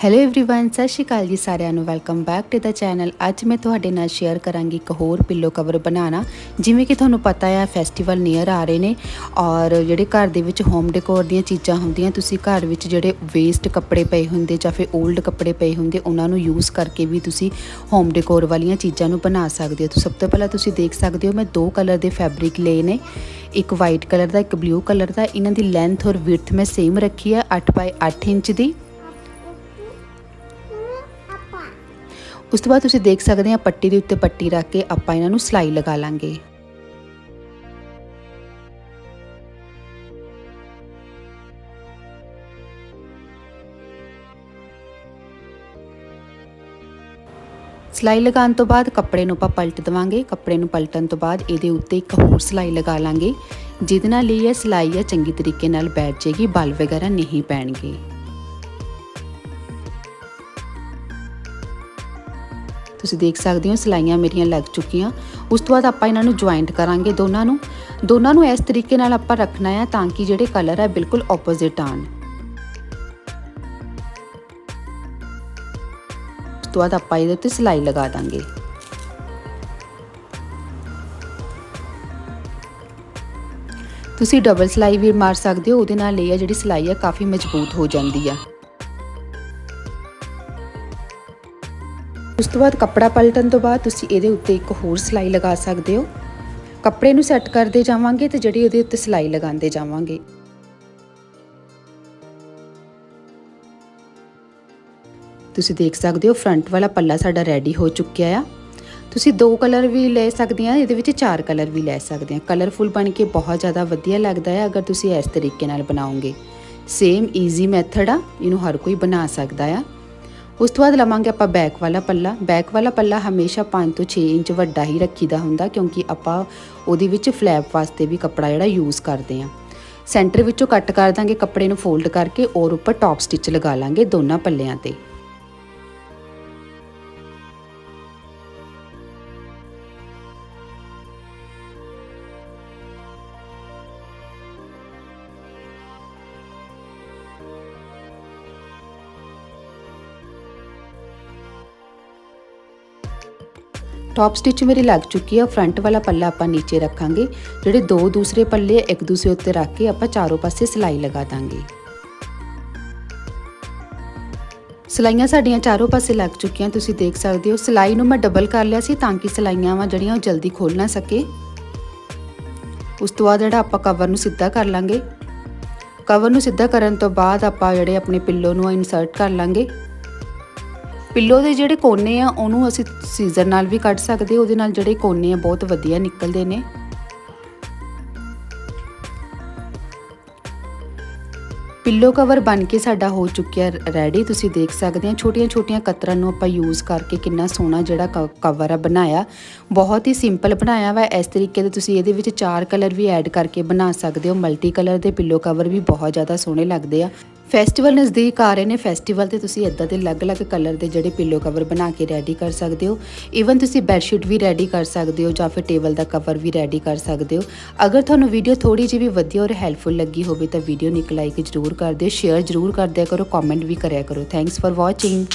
Hello everyone ਸਤਿ ਸ਼੍ਰੀ ਅਕਾਲ ਜੀ ਸਾਰਿਆਂ ਨੂੰ। Welcome back to the channel ਅੱਜ ਮੈਂ ਤੁਹਾਡੇ ਨਾਲ ਸ਼ੇਅਰ ਕਰਾਂਗੀ ਇੱਕ ਹੋਰ ਪਿੱਲੋ ਕਵਰ ਬਣਾਉਣਾ। ਜਿਵੇਂ ਕਿ ਤੁਹਾਨੂੰ ਪਤਾ ਹੈ ਫੈਸਟੀਵਲ ਨੀਅਰ ਆ ਰਹੇ ਨੇ ਔਰ ਜਿਹੜੇ ਘਰ ਦੇ ਵਿੱਚ ਹੋਮ ਡੈਕੋਰ ਦੀਆਂ ਚੀਜ਼ਾਂ ਹੁੰਦੀਆਂ, ਤੁਸੀਂ ਘਰ ਵਿੱਚ ਜਿਹੜੇ ਵੇਸਟ ਕੱਪੜੇ ਪਏ ਹੁੰਦੇ ਜਾਂ ਫਿਰ 올ਡ ਕੱਪੜੇ ਪਏ ਹੁੰਦੇ, ਉਹਨਾਂ ਨੂੰ ਯੂਜ਼ ਕਰਕੇ ਵੀ ਤੁਸੀਂ ਹੋਮ ਡੈਕੋਰ ਵਾਲੀਆਂ ਚੀਜ਼ਾਂ ਨੂੰ ਬਣਾ ਸਕਦੇ ਹੋ। ਸਭ ਤੋਂ ਪਹਿਲਾਂ ਤੁਸੀਂ ਦੇਖ ਸਕਦੇ ਹੋ, ਮੈਂ ਦੋ ਕਲਰ ਦੇ ਫੈਬਰਿਕ ਲਏ ਨੇ। ਇੱਕ ਵਾਈਟ ਕਲਰ ਦਾ, ਇੱਕ ਬਲੂ ਕਲਰ ਦਾ। ਇਹਨਾਂ ਦੀ ਲੈਂਥ ਔਰ ਵਿਰਥ ਮੈਂ ਸੇਮ ਰੱਖੀ ਹੈ 8 ਬਾਈ 8 ਇੰਚ ਦੀ। ਉਸ ਤੋਂ ਬਾਅਦ ਤੁਸੀਂ ਦੇਖ ਸਕਦੇ ਆ ਪੱਟੀ ਦੇ ਉੱਤੇ ਪੱਟੀ ਰੱਖ ਕੇ ਆਪਾਂ ਇਹਨਾਂ ਨੂੰ ਸਲਾਈ ਲਗਾ ਲਾਂਗੇ। ਸਲਾਈ ਲਗਾਉਣ ਤੋਂ ਬਾਅਦ ਕੱਪੜੇ ਨੂੰ ਆਪਾਂ ਪਲਟ ਦਵਾਂਗੇ। ਕੱਪੜੇ ਨੂੰ ਪਲਟਣ ਤੋਂ ਬਾਅਦ ਇਹਦੇ ਉੱਤੇ ਇੱਕ ਹੋਰ ਸਲਾਈ ਲਗਾ ਲਾਂਗੇ, ਜਿਹਦੇ ਨਾਲ ਇਹ ਸਲਾਈ ਆ ਚੰਗੀ ਤਰੀਕੇ ਨਾਲ ਬੈਠ ਜਾਏਗੀ, ਬਲ ਵਗੈਰਾ ਨਹੀਂ ਪੈਣਗੇ। ਤੁਸੀਂ ਦੇਖ ਸਕਦੇ ਹੋ, ਸਲਾਈਆਂ ਮੇਰੀਆਂ ਲੱਗ ਚੁੱਕੀਆਂ। ਉਸ ਤੋਂ ਬਾਅਦ ਆਪਾਂ ਇਹਨਾਂ ਨੂੰ ਜੁਆਇੰਟ ਕਰਾਂਗੇ ਦੋਨਾਂ ਨੂੰ। ਦੋਨਾਂ ਨੂੰ ਇਸ ਤਰੀਕੇ ਨਾਲ ਆਪਾਂ ਰੱਖਣਾ ਹੈ ਤਾਂ ਕਿ ਜਿਹੜੇ ਕਲਰ ਹੈ ਬਿਲਕੁਲ ਆਪੋਜ਼ਿਟ ਆਣ ਉਸ ਤੋਂ ਬਾਅਦ ਆਪਾਂ ਇਹਦੇ ਉੱਤੇ ਸਲਾਈ ਲਗਾ ਦਾਂਗੇ। ਤੁਸੀਂ ਡਬਲ ਸਲਾਈ ਵੀ ਮਾਰ ਸਕਦੇ ਹੋ, ਉਹਦੇ ਨਾਲ ਇਹ ਆ ਜਿਹੜੀ ਸਲਾਈ ਹੈ ਕਾਫੀ ਮਜ਼ਬੂਤ ਹੋ ਜਾਂਦੀ ਆ। ਉਸ ਤੋਂ ਬਾਅਦ ਕੱਪੜਾ ਪਲਟਣ ਤੋਂ ਬਾਅਦ ਤੁਸੀਂ ਇਹਦੇ ਉੱਤੇ ਇੱਕ ਹੋਰ ਸਿਲਾਈ ਲਗਾ ਸਕਦੇ ਹੋ। ਕੱਪੜੇ ਨੂੰ ਸੈੱਟ ਕਰਦੇ ਜਾਵਾਂਗੇ ਤੇ ਜਿਹੜੀ ਉਹਦੇ ਉੱਤੇ ਸਿਲਾਈ ਲਗਾਉਂਦੇ ਜਾਵਾਂਗੇ। ਤੁਸੀਂ ਦੇਖ ਸਕਦੇ ਹੋ ਫਰੰਟ ਵਾਲਾ ਪੱਲਾ ਸਾਡਾ ਰੈਡੀ ਹੋ ਚੁੱਕਿਆ ਆ। ਤੁਸੀਂ ਦੋ ਕਲਰ ਵੀ ਲੈ ਸਕਦੇ ਆ, ਇਹਦੇ ਵਿੱਚ ਚਾਰ ਕਲਰ ਵੀ ਲੈ ਸਕਦੇ ਆ। ਕਲਰਫੁਲ ਬਣ ਕੇ ਬਹੁਤ ਜ਼ਿਆਦਾ ਵਧੀਆ ਲੱਗਦਾ ਹੈ ਅਗਰ ਤੁਸੀਂ ਇਸ ਤਰੀਕੇ ਨਾਲ ਬਣਾਓਗੇ। ਸੇਮ ਈਜ਼ੀ ਮੈਥਡ ਆ, ਇਹਨੂੰ ਹਰ ਕੋਈ ਬਣਾ ਸਕਦਾ ਆ। ਉਸ ਤੋਂ ਬਾਅਦ ਲਵਾਂਗੇ ਆਪਾਂ ਬੈਕ ਵਾਲਾ ਪੱਲਾ। ਬੈਕ ਵਾਲਾ ਪੱਲਾ ਹਮੇਸ਼ਾ 5 ਤੋਂ 6 ਇੰਚ ਵੱਡਾ ਹੀ ਰੱਖੀਦਾ ਹੁੰਦਾ ਕਿਉਂਕਿ ਆਪਾਂ ਉਹਦੇ ਵਿੱਚ ਫਲੈਪ ਵਾਸਤੇ ਵੀ ਕੱਪੜਾ ਜਿਹੜਾ ਯੂਜ਼ ਕਰਦੇ ਆ ਸੈਂਟਰ ਵਿੱਚੋਂ ਕੱਟ ਕਰ ਦਾਂਗੇ ਕੱਪੜੇ ਨੂੰ ਫੋਲਡ ਕਰਕੇ ਔਰ ਉੱਪਰ ਟੌਪ ਸਟਿਚ ਲਗਾ ਲਾਂਗੇ ਦੋਨਾਂ ਪੱਲਿਆਂ ਤੇ। ਟੌਪ ਸਟਿਚ ਮੇਰੀ ਲੱਗ ਚੁੱਕੀ ਹੈ ਫਰੰਟ ਵਾਲਾ ਪੱਲਾ ਆਪਾਂ ਨੀਚੇ ਰੱਖਾਂਗੇ। ਜਿਹੜੇ ਦੋ ਦੂਸਰੇ ਪੱਲੇ ਇੱਕ ਦੂਸਰੇ ਉੱਤੇ ਰੱਖ ਕੇ ਆਪਾਂ ਚਾਰੋਂ ਪਾਸੇ ਸਿਲਾਈ ਲਗਾ ਦਾਂਗੇ। ਸਲਾਈਆਂ ਸਾਡੀਆਂ ਚਾਰੋਂ ਪਾਸੇ ਲੱਗ ਚੁੱਕੀਆਂ, ਤੁਸੀਂ ਦੇਖ ਸਕਦੇ ਹੋ। ਸਲਾਈ ਨੂੰ ਮੈਂ ਡਬਲ ਕਰ ਲਿਆ ਸੀ ਤਾਂ ਕਿ ਸਲਾਈਆਂ ਵਾ ਜਿਹੜੀਆਂ ਉਹ ਜਲਦੀ ਖੋਲ ਨਾ ਸਕੇ। ਉਸ ਤੋਂ ਬਾਅਦ ਜਿਹੜਾ ਆਪਾਂ ਕਵਰ ਨੂੰ ਸਿੱਧਾ ਕਰ ਲਾਂਗੇ। ਕਵਰ ਨੂੰ ਸਿੱਧਾ ਕਰਨ ਤੋਂ ਬਾਅਦ ਆਪਾਂ ਜਿਹੜੇ ਆਪਣੇ ਪਿੱਲੋ ਨੂੰ ਇਨਸਰਟ ਕਰ ਲਾਂਗੇ। ਪਿੱਲੋ ਦੇ ਜਿਹੜੇ ਕੋਨੇ ਆ, ਉਹਨੂੰ ਅਸੀਂ ਸੀਜ਼ਰ ਨਾਲ ਵੀ ਕੱਢ ਸਕਦੇ, ਉਹਦੇ ਨਾਲ ਜਿਹੜੇ ਕੋਨੇ ਆ, ਬਹੁਤ ਵਧੀਆ ਨਿਕਲਦੇ ਨੇ। ਪਿੱਲੋ ਕਵਰ ਬਣ ਕੇ ਸਾਡਾ ਹੋ ਚੁੱਕਿਆ ਰੈਡੀ, ਤੁਸੀਂ ਦੇਖ ਸਕਦੇ ਆ। ਛੋਟੀਆਂ ਛੋਟੀਆਂ ਕਤਰਾਂ ਨੂੰ ਆਪਾਂ ਯੂਜ਼ ਕਰਕੇ ਕਿੰਨਾ ਸੋਹਣਾ ਜਿਹੜਾ ਕਵਰ ਆ ਬਣਾਇਆ। ਬਹੁਤ ਹੀ ਸਿੰਪਲ ਬਣਾਇਆ ਵਾ, ਇਸ ਤਰੀਕੇ ਦੇ ਤੁਸੀਂ ਇਹਦੇ ਵਿੱਚ ਚਾਰ ਕਲਰ ਵੀ ਐਡ ਕਰਕੇ ਬਣਾ ਸਕਦੇ ਹੋ। ਮਲਟੀ ਕਲਰ ਦੇ ਪਿੱਲੋ ਕਵਰ ਵੀ ਬਹੁਤ ਜ਼ਿਆਦਾ ਸੋਹਣੇ ਲੱਗਦੇ ਆ। ਫੈਸਟੀਵਲ ਨਜ਼ਦੀਕ ਆ ਰਹੇ ਨੇ। ਫੈਸਟੀਵਲ ਤੇ ਤੁਸੀਂ ਇਦਾਂ ਦੇ ਅਲੱਗ-ਅਲੱਗ ਕਲਰ ਦੇ ਜਿਹੜੇ ਪਿੱਲੋ ਕਵਰ ਬਣਾ ਕੇ ਰੈਡੀ ਕਰ ਸਕਦੇ ਹੋ। ਈਵਨ ਤੁਸੀਂ ਬੈੱਡ ਸ਼ੀਟ ਵੀ ਰੈਡੀ ਕਰ ਸਕਦੇ ਹੋ ਜਾਂ ਫਿਰ ਟੇਬਲ ਦਾ ਕਵਰ ਵੀ ਰੈਡੀ ਕਰ ਸਕਦੇ ਹੋ। ਅਗਰ ਤੁਹਾਨੂੰ ਵੀਡੀਓ ਥੋੜੀ ਜਿਹੀ ਵੀ ਵਧੀਆ ਔਰ ਹੈਲਪਫੁਲ ਲੱਗੀ ਹੋਵੇ ਤਾਂ ਵੀਡੀਓ ਨੂੰ ਇੱਕ ਲਾਈਕ ਜ਼ਰੂਰ ਕਰ ਦਿਓ। ਸ਼ੇਅਰ ਜ਼ਰੂਰ ਕਰ ਦਿਆ ਕਰੋ ਕਮੈਂਟ ਵੀ ਕਰਿਆ ਕਰੋ। Thanks for watching